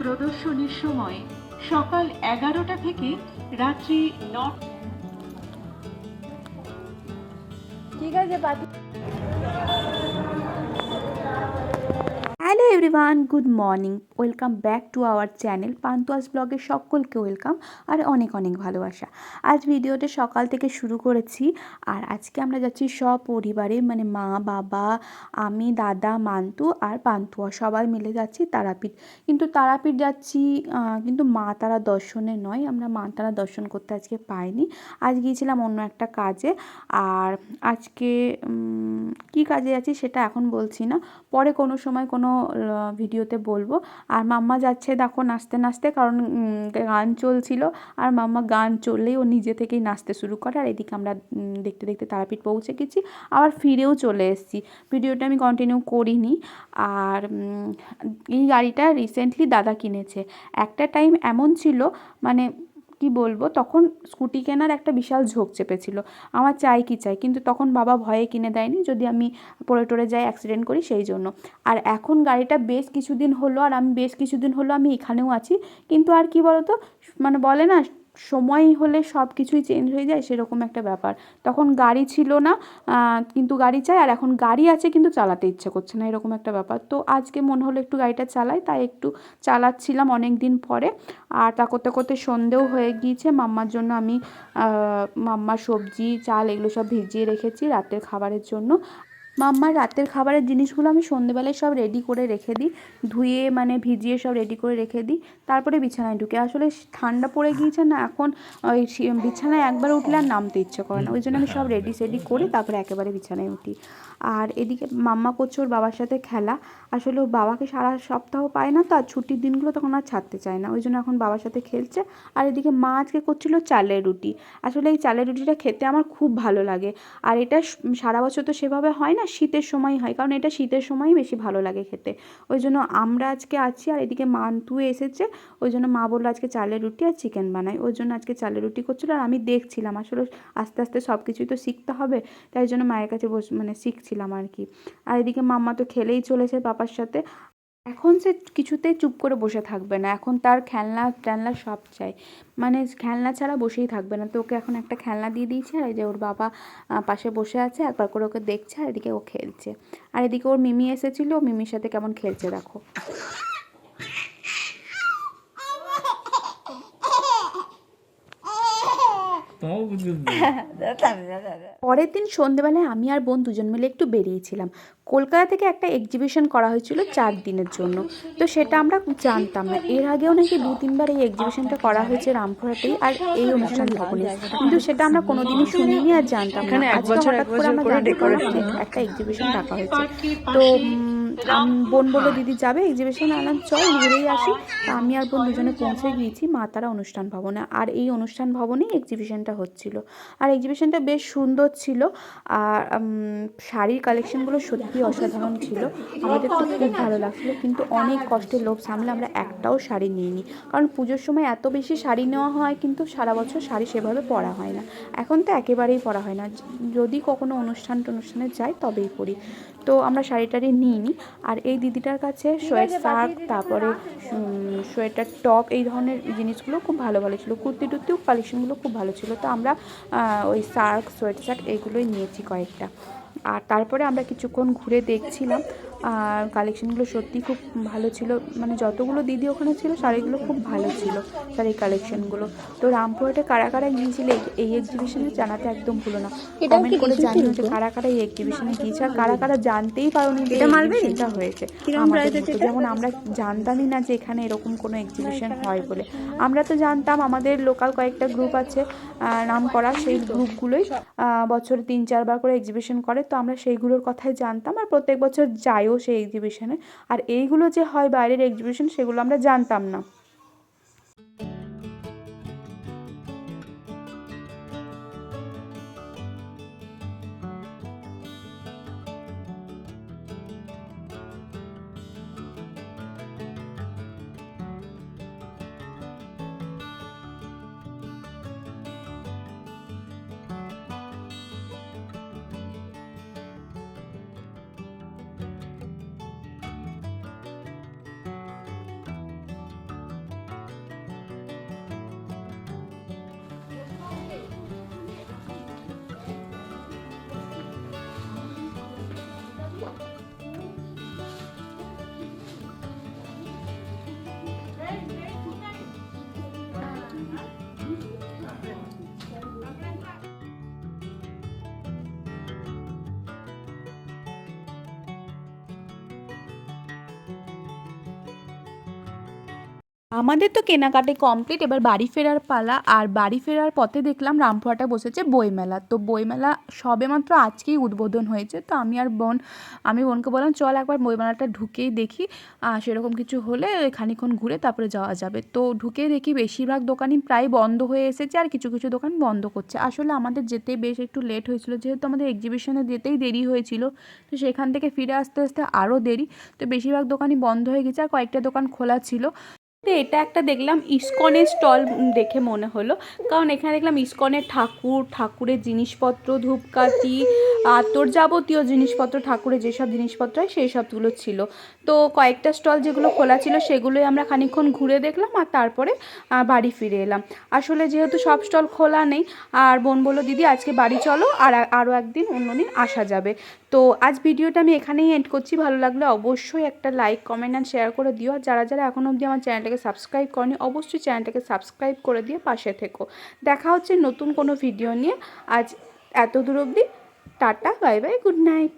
প্রদর্শনীর সময় সকাল এগারোটা থেকে রাত্রি ন ঠিক আছে hello everyone good morning welcome back to our channel Pantuas ব্লগে সকলকে ওয়েলকাম আর অনেক অনেক ভালোবাসা। আজ ভিডিওটা সকাল থেকে শুরু করেছি আর আজকে আমরা যাচ্ছি সপরিবারে মানে মা, বাবা, আমি, দাদা, মান্তু আর পান্তুয়া সবাই মিলে যাচ্ছি তারাপীঠ। কিন্তু তারাপীঠ যাচ্ছি কিন্তু মা তারা দর্শনে নয়, আমরা মা তারা দর্শন করতে আজকে পাইনি। আজ গিয়েছিলাম অন্য একটা কাজে আর আজকে কী কাজে যাচ্ছি সেটা এখন বলছি না। পরে কোনো সময় কোনো ভিডিওতে বলব। আর মাম্মা যাচ্ছে দেখো নাচতে নাচতে, কারণ গান চলছিল। আর মাম্মা গান চললেই ও নিজে থেকেই নাচতে শুরু করে। আর এদিকে আমরা দেখতে দেখতে তারাপীঠ পৌঁছে গেছি। আবার ফিরেও চলে এসেছি। ভিডিওটা আমি কন্টিনিউ করিনি। আর এই গাড়িটা রিসেন্টলি দাদা কিনেছে। একটা টাইম এমন ছিল মানে কি বলব? তখন স্কুটি কেনার একটা বিশাল ঝোঁক চেপেছিল। আমার চাই কি চাই? কিন্তু তখন বাবা ভয়ে কিনে দেয়নি। যদি আমি পড়ে টরে যাই অ্যাক্সিডেন্ট করি, সেই জন্য। আর এখন গাড়িটা বেশ কিছুদিন হলো, আর আমি বেশ কিছুদিন হলো আমি এখানেও আছি। কিন্তু আর কি বলতো? মানে বলে না সময় হলে সব কিছুই চেঞ্জ হয়ে যায় সেরকম একটা ব্যাপার। তখন গাড়ি ছিল না কিন্তু গাড়ি চাই আর এখন গাড়ি আছে কিন্তু চালাতে ইচ্ছে করছে না এরকম একটা ব্যাপার। তো আজকে মনে হলো একটু গাড়িটা চালাই তাই একটু চালাচ্ছিলাম অনেক দিন পরে। আর তা করতে করতে সন্ধেও হয়ে গিয়েছে মাম্মার জন্য আমি আহ, মাম্মার সবজি চাল এগুলো সব ভিজিয়ে রেখেছি রাতের খাবারের জন্য। মাম্মার রাতের খাবারের জিনিসগুলো আমি সন্ধেবেলায় সব রেডি করে রেখে দিই। ধুয়ে মানে ভিজিয়ে সব রেডি করে রেখে দিই। তারপরে বিছানায় ঢুকে। আসলে ঠান্ডা পড়ে গিয়েছে না, এখন ওই বিছানায় একবার উঠলে আর নামতে ইচ্ছে করে না। ওই জন্য আমি সব রেডি সেডি করে তারপরে একেবারে বিছানায় উঠি। আর এদিকে মাম্মা করছে ওর বাবার সাথে খেলা। আসলে বাবাকে সারা সপ্তাহ পায় না তো, আর ছুটির দিনগুলো তখন আর ছাড়তে চায় না। ওই জন্য এখন বাবার সাথে খেলছে। আর এদিকে মা আজকে করছিল চালের রুটি। আসলে এই চালের রুটিটা খেতে আমার খুব ভালো লাগে। আর এটা সারা বছর তো সেভাবে হয় না শীতের সময় হয়, কারণ এটা শীতের সময় বেশি ভালো লাগে খেতে। ওই জন্য আমরা আজকে আছি আর এদিকে মান্তু এসেছে, ওই জন্য মা বলল আজকে চালের রুটি আর চিকেন বানাই। ওই জন্য আজকে চালের রুটি করছিল আর আমি দেখছিলাম, আসলে আস্তে আস্তে সব কিছুই তো শিখতে হবে, তাই জন্য মায়ের কাছে বস মানে শিখছিলাম আর কি। আর এদিকে মাম্মা তো খেলেই চলেছে পাপার সাথে এখন সে কিছুতেই চুপ করে বসে থাকবে না। এখন তার খেলনা, টেলনা সব চাই। মানে খেলনা ছাড়া বসেই থাকবে না। তো ওকে এখন একটা খেলনা দিয়ে দিয়েছে, আর এই যে ওর বাবা পাশে বসে আছে, একবার করে ওকে দেখছে, আর এদিকে ও খেলছে। আর এদিকে ওর মিমি এসেছিল, মিমির সাথে কেমন খেলছে দেখো। পরের দিন সন্ধেবেলায় আমি আর বোন দুজন মিলে একটু বেরিয়েছিলাম। কলকাতা থেকে একটা এক্সিবিশন করা হয়েছিল চার দিনের জন্য। তো সেটা আমরা জানতাম না। এর আগেও নাকি দু তিনবার এই এক্সিবিশনটা করা হয়েছে রামপুরহাটেই আর এই অনুষ্ঠান ভবনে। কিন্তু সেটা আমরা কোনোদিনই শুনিনি আর জানতাম না। আজকে হঠাৎ করে আমরা জানতে পারলাম একটা এক্সিবিশন ডাকা হয়েছে। তো বোন বলে দিদি যাবে এক্সিবিশনে আনলাম চল ঘুরেই আসি। তা আমি আর বোন দুজনে পৌঁছে গিয়েছি মা তারা অনুষ্ঠান ভবনে। আর এই অনুষ্ঠান ভবনেই এক্সিবিশনটা হচ্ছিল। আর এক্সিবিশনটা বেশ সুন্দর ছিল। আর শাড়ির কালেকশনগুলো সত্যি অসাধারণ ছিল। আমাদের তো খুব ভালো লাগছিল। কিন্তু অনেক কষ্টের লোভ সামলে আমরা একটাও শাড়ি নিইনি। কারণ পুজোর সময় এত বেশি শাড়ি নেওয়া হয়, কিন্তু সারা বছর শাড়ি সেভাবে পরা হয় না। এখন তো একেবারেই পরা হয় না। যদি কখনো অনুষ্ঠান টনুষ্ঠানে যাই, তবেই পরি। তো আমরা শাড়ি টাড়ি নিইনি। আর এই দিদিটার কাছে সোয়েট শার্ট তারপরে সোয়েটার টপ এই ধরনের জিনিসগুলো খুব ভালো ভালো ছিল। কুর্তি টুর্তিও কালেকশনগুলো খুব ভালো ছিল। তো আমরা ওই শার্ক সোয়েট শার্ট এইগুলোই নিয়েছি কয়েকটা। আর তারপরে আমরা কিছুক্ষণ ঘুরে দেখছিলাম। আর কালেকশানগুলো সত্যি খুব ভালো ছিল। মানে যতগুলো দিদি ওখানে ছিল শাড়িগুলো খুব ভালো ছিল শাড়ির কালেকশানগুলো তো রামপুরহাটে কারা কারা গিয়েছিলে? এই- এক্সিবিশনে জানাতে একদম ভুলো না। কমেন্ট করে জানিও যে কারা কারা এই এক্সিবিশনে গিয়েছে আর কারা কারা জানতেই পারোনি যে এক্সিবিশনটা হয়েছে। আমাদের যেমন আমরা জানতামই না যে এখানে এরকম কোনো এক্সিবিশন হয় বলে। আমরা তো জানতাম আমাদের লোকাল কয়েকটা গ্রুপ আছে নাম করা সেই গ্রুপগুলোই বছরে তিন চারবার করে এক্সিবিশন করে। তো আমরা সেইগুলোর কথাই জানতাম আর প্রত্যেক বছর যাইও সেই এক্সিবিশনে আর এইগুলো যে হয় বাইরের এক্সিবিশন সেগুলো আমরা জানতাম না। আমাদের তো কেনাকাটি কমপ্লিট এবার বাড়ি ফেরার পালা। আর বাড়ি ফেরার পথে দেখলাম রামপুরহাটে বসেছে বইমেলা। তো বইমেলা সবে মাত্র আজকেই উদ্বোধন হয়েছে। তো আমি আর বোন, আমি বোনকে বললাম, চল একবার বইমেলাটা ঢুকেই দেখি। সেরকম কিছু হলে খানিক্ষণ ঘুরে তারপরে যাওয়া যাবে। তো ঢুকে দেখি বেশিরভাগ দোকানই প্রায় বন্ধ হয়ে এসেছে আর কিছু কিছু দোকান বন্ধ করছে। আসলে আমাদের যেতে বেশ একটু লেট হয়েছিল, যেহেতু আমাদের এক্সিবিশনে যেতেই দেরি হয়েছিল। তো সেখান থেকে ফিরে আসতে আসতে আরও দেরি। তো বেশিরভাগ দোকানই বন্ধ হয়ে গেছে আর কয়েকটা দোকান খোলা ছিল। তো এটা একটা দেখলাম ইস্কনের স্টল দেখে মনে হলো। কারণ এখানে দেখলাম ইস্কনের ঠাকুর, ঠাকুরের জিনিসপত্র, ধূপকাঠি আর তোর যাবতীয় জিনিসপত্র, ঠাকুরের যেসব জিনিসপত্র হয় সেই সবগুলো ছিল। তো কয়েকটা স্টল যেগুলো খোলা ছিল সেগুলোই আমরা খানিকক্ষণ ঘুরে দেখলাম আর তারপরে বাড়ি ফিরে এলাম। আসলে যেহেতু সব স্টল খোলা নেই, আর বোন বলল, দিদি, আজকে বাড়ি চলো, আর আরও একদিন অন্য দিন আসা যাবে। তো আজ ভিডিওটা আমি এখানেই এন্ড করছি। ভালো লাগলে অবশ্যই একটা লাইক কমেন্ট অ্যান্ড শেয়ার করে দিও। আর যারা যারা এখনও অবধি আমার চ্যানেলটাকে সাবস্ক্রাইব করনি, অবশ্যই চ্যানেলটাকে সাবস্ক্রাইব করে দিয়ে পাশে থেকো। দেখা হচ্ছে নতুন কোনো ভিডিও নিয়ে। আজ এত দূর অবধি tata bye bye good night